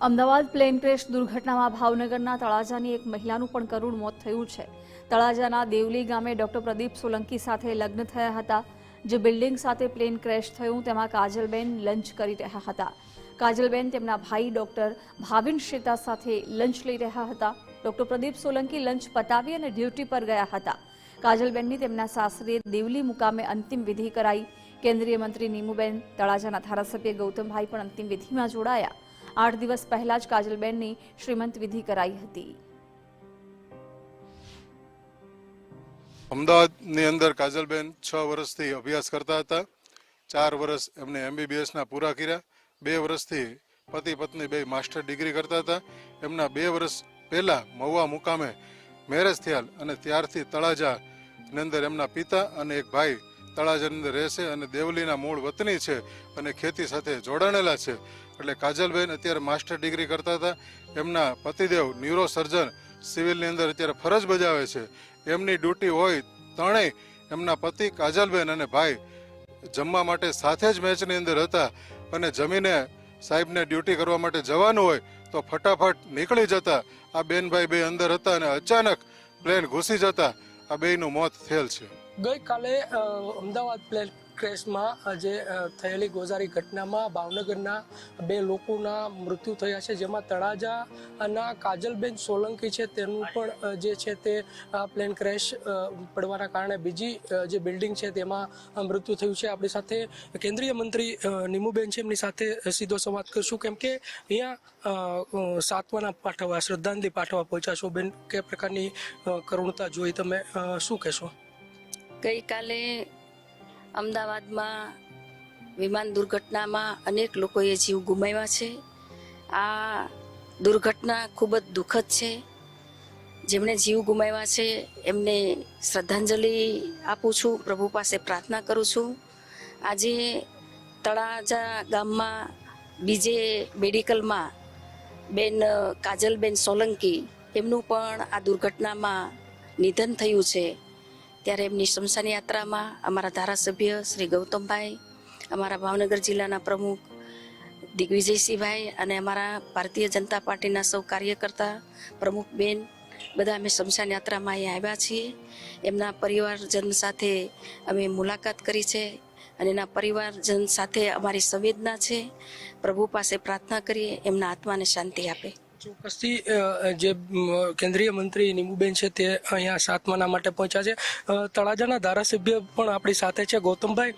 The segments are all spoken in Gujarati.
અમદાવાદ પ્લેન ક્રેશ દુર્ઘટનામાં ભાવનગરના તળાજાની એક મહિલાનું પણ કરુણ મોત થયું છે. તળાજાના દેવલી ગામે ડોક્ટર પ્રદીપ સોલંકી સાથે લગ્ન થયા હતા, જે બિલ્ડિંગ સાથે પ્લેન ક્રેશ થયું, તેમાં કાજલબેન લંચ કરી રહ્યા હતા. કાજલબેન તેમના ભાઈ ડોક્ટર ભાવિન શેતા સાથે લંચ લઈ રહ્યા હતા. ડોક્ટર પ્રદીપ સોલંકી લંચ પતાવી અને ડ્યુટી પર ગયા હતા. કાજલબેનની તેમના સાસરીએ દેવલી મુકામે અંતિમ વિધિ કરાઈ. કેન્દ્રીય મંત્રી નીમુબેન, તળાજાના ધારાસભ્ય ગૌતમભાઈ પણ અંતિમ વિધિમાં જોડાયા. આઠ દિવસ પહેલા જ કાજલબેનની શ્રીમંત વિધિ કરાઈ હતી. અમદાવાદની અંદર કાજલબેન છ વર્ષથી અભ્યાસ કરતા હતા. ચાર વર્ષ એમને એમબીબીએસના પૂરા કર્યા. બે વર્ષથી પતિ પત્ની બે માસ્ટર ડિગ્રી કરતા હતા. એમના બે વર્ષ પહેલાં મહુવા મુકામે મેરેજ થયા અને ત્યારથી તળાજાની અંદર એમના પિતા અને એક ભાઈ તળાજાની રહેશે અને દેવલીના મૂળ વતની છે અને ખેતી સાથે જોડાણેલા છે. એટલે કાજલબેન અત્યારે માસ્ટર ડિગ્રી કરતા હતા. એમના પતિદેવ ન્યુરો સર્જન સિવિલની અંદર અત્યારે ફરજ બજાવે છે. એમની ડ્યુટી હોય ત્રણેય એમના પતિ કાજલબેન અને ભાઈ જમવા માટે સાથે જ મેચની અંદર હતા અને જમીને સાહેબને ડ્યુટી કરવા માટે જવાનું હોય તો ફટાફટ નીકળી જતા. આ બેનભાઈ બે અંદર હતા અને અચાનક પ્લેન ઘૂસી જતા. આ બેયનું મોત થયેલ છે. ગઈકાલે અમદાવાદ પ્લેન ક્રેશમાં આજે થયેલી ગોઝારી ઘટનામાં ભાવનગરના બે લોકોના મૃત્યુ થયા છે, જેમાં તળાજાના કાજલબેન સોલંકી છે, તેનું પણ જે છે તે પ્લેન ક્રેશ પડવાના કારણે બીજી જે બિલ્ડિંગ છે તેમાં મૃત્યુ થયું છે. આપણી સાથે કેન્દ્રીય મંત્રી નિમુબેન છે, એમની સાથે સીધો સંવાદ કરશું. કેમ કે અહીંયા સાંત્વના પાઠવવા શ્રદ્ધાંજલિ પાઠવવા પહોંચ્યા છો. બેન, કે પ્રકારની કરુણતા જોઈ તમે શું કહેશો? ગઈકાલે અમદાવાદમાં વિમાન દુર્ઘટનામાં અનેક લોકોએ જીવ ગુમાવ્યા છે. આ દુર્ઘટના ખૂબ જ દુઃખદ છે. જેમણે જીવ ગુમાવ્યા છે, એમને શ્રદ્ધાંજલિ આપું છું, પ્રભુ પાસે પ્રાર્થના કરું છું. આજે તળાજા ગામમાં બીજે મેડિકલમાં બેન, કાજલબેન સોલંકી, એમનું પણ આ દુર્ઘટનામાં નિધન થયું છે. ત્યારે એમની શમશાન યાત્રામાં અમારા ધારાસભ્ય શ્રી ગૌતમભાઈ, અમારા ભાવનગર જિલ્લાના પ્રમુખ દિગ્વિજયસિંહભાઈ અને અમારા ભારતીય જનતા પાર્ટીના સૌ કાર્યકર્તા, પ્રમુખ બેન, બધા અમે શમશાન યાત્રામાં અહીંયા આવ્યા છીએ. એમના પરિવારજન સાથે અમે મુલાકાત કરી છે અને એના પરિવારજન સાથે અમારી સંવેદના છે. પ્રભુ પાસે પ્રાર્થના કરીએ, એમના આત્માને શાંતિ આપે. ચોક્કસથી જે કેન્દ્રીય મંત્રી નીમુબેન છે તે અહીંયા સાતમાના માટે પહોંચ્યા છે. તળાજાના ધારાસભ્ય પણ આપણી સાથે છે. ગૌતમભાઈ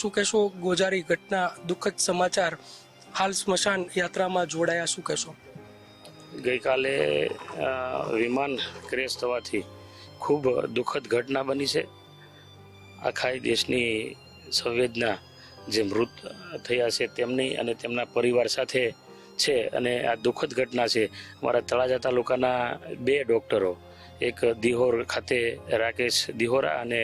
શું કહેશો? ગોજારી ઘટના, દુઃખદ સમાચાર, હાલ સ્મશાન યાત્રામાં જોડાયા, શું કહેશો? ગઈકાલે વિમાન ક્રેશ થવાથી ખૂબ દુઃખદ ઘટના બની છે. આખા દેશની સંવેદના જે મૃત થયા છે, તેમની અને તેમના પરિવાર સાથે છે અને આ દુઃખદ ઘટના છે. અમારા તળાજા તાલુકાના બે ડૉક્ટરો, એક દિહોર ખાતે રાકેશ દિહોરા અને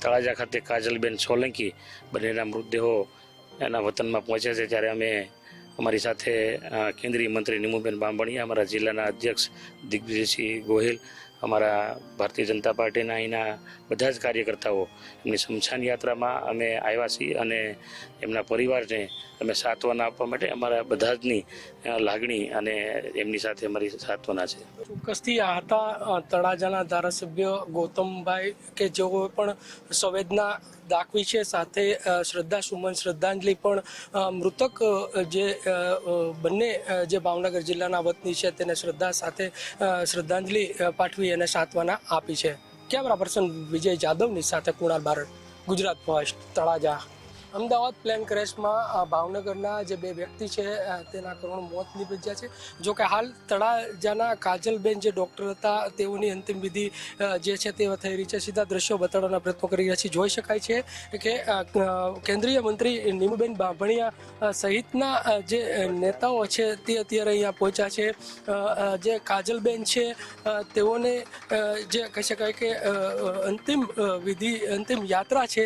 તળાજા ખાતે કાજલબેન સોલંકી બંનેના મૃતદેહો એના વતનમાં પહોંચ્યા છે. ત્યારે અમે અમારી સાથે કેન્દ્રીય મંત્રી નિમુબેન બાંભણિયા, અમારા જિલ્લાના અધ્યક્ષ દિગ્વિજયસિંહ ગોહિલ અમારા ભારતીય જનતા પાર્ટીના અહીંના બધા જ કાર્યકર્તાઓ એમની શમશાન યાત્રામાં અમે આવ્યા છીએ અને એમના પરિવારને અમે સાંત્વના આપવા માટે અમારા બધા જની લાગણી અને એમની સાથે અમારી સાંત્વના છે. ચોક્કસથી આ હતા તળાજાના ધારાસભ્ય ગૌતમભાઈ કે જેઓ પણ સંવેદના દાખવી છે સાથે શ્રદ્ધા સુમન શ્રદ્ધાંજલિ પણ મૃતક જે બંને જે ભાવનગર જિલ્લાના વતની છે તેને શ્રદ્ધા સાથે શ્રદ્ધાંજલિ અ, પાઠવી અને સાંત્વના આપી છે. કેમેરા પર્સન વિજય જાદવની સાથે કુણાલ બારડ, ગુજરાત ફર્સ્ટ, તળાજા. અમદાવાદ પ્લેન ક્રેશમાં ભાવનગરના જે બે વ્યક્તિ છે તેના કરુણ મોત નીપજ્યા છે. જો કે હાલ તળાજાના કાજલબેન જે ડૉક્ટર હતા, તેઓની અંતિમ વિધિ જે છે તે થઈ રહી છે. સીધા દ્રશ્યો બતાડવાના પ્રયત્નો કરી રહ્યા છે. જોઈ શકાય છે કે કેન્દ્રીય મંત્રી નીમુબેન બાંભણિયા સહિતના જે નેતાઓ છે તે અત્યારે અહીંયા પહોંચ્યા છે. જે કાજલબેન છે તેઓને જે કહી શકાય કે અંતિમ વિધિ, અંતિમ યાત્રા છે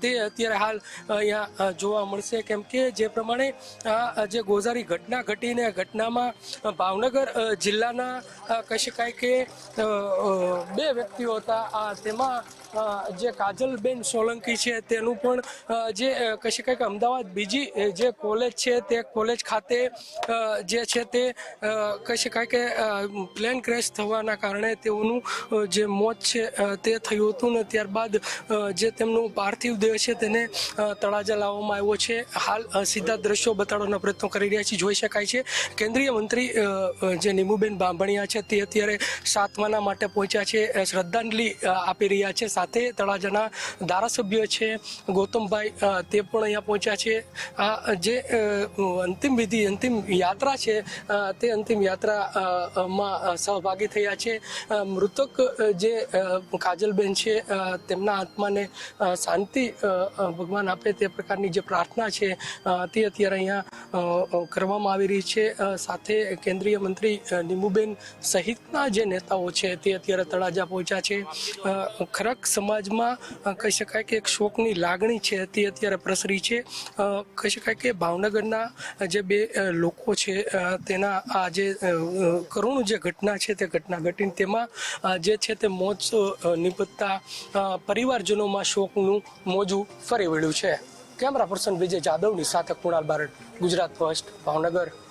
તે અત્યારે હાલ અહીંયા જોવા મળશે. કેમ કે જે પ્રમાણે આ જે ગોઝારી ઘટના ઘટીને ઘટનામાં ભાવનગર જિલ્લાના કહી શકાય કે બે વ્યક્તિઓ હતા. આ તેમાં જે કાજલબેન સોલંકી છે, તેનું પણ જે કહી શકાય કે અમદાવાદ બીજી જે કોલેજ છે, તે કોલેજ ખાતે જે છે તે કહી શકાય કે પ્લેન ક્રેશ થવાના કારણે તેઓનું જે મોત છે તે થયું હતું ને ત્યારબાદ જે તેમનું પાર્થિવ દેહ છે તેને તળાજા લાવવામાં આવ્યો છે. હાલ સીધા દ્રશ્યો બતાડવાના પ્રયત્નો કરી રહ્યા છીએ જોઈ શકાય છે. કેન્દ્રીય મંત્રી જે નીમુબેન બાંભણિયા છે, તે અત્યારે સાતમાના માટે પહોંચ્યા છે શ્રદ્ધાંજલિ આપી રહ્યા છે. સાથે તળાજાના ધારાસભ્ય છે ગૌતમભાઈ તે પણ અહીંયા પહોંચ્યા છે. આ જે અંતિમ વિધિ અંતિમ યાત્રા છે તે અંતિમ યાત્રા માં સહભાગી થયા છે. મૃતક જે કાજલબેન છે તેમના આત્માને શાંતિ ભગવાન આપે તે પ્રકારની જે પ્રાર્થના છે તે અત્યારે અહીંયા કરવામાં આવી રહી છે. સાથે કેન્દ્રીય મંત્રી નિમુબેન સહિતના જે નેતાઓ છે તે અત્યારે તળાજા પહોંચ્યા છે. અ, ખરક સમાજમાં કહી શકાય કે એક શોકની લાગણી છે, તે અત્યારે પ્રસરી છે. કહી શકાય કે ભાવનગરના જે બે લોકો છે તેના આ જે કરુણ જે ઘટના છે, તે ઘટના ઘટીને તેમાં જે છે તે મોજ નિપજતા પરિવારજનોમાં શોકનું મોજું ફરી વળ્યું છે. કેમેરા પર્સન વિજય જાદવની સાથે કુણાલ બારડ, ગુજરાત ફર્સ્ટ, ભાવનગર.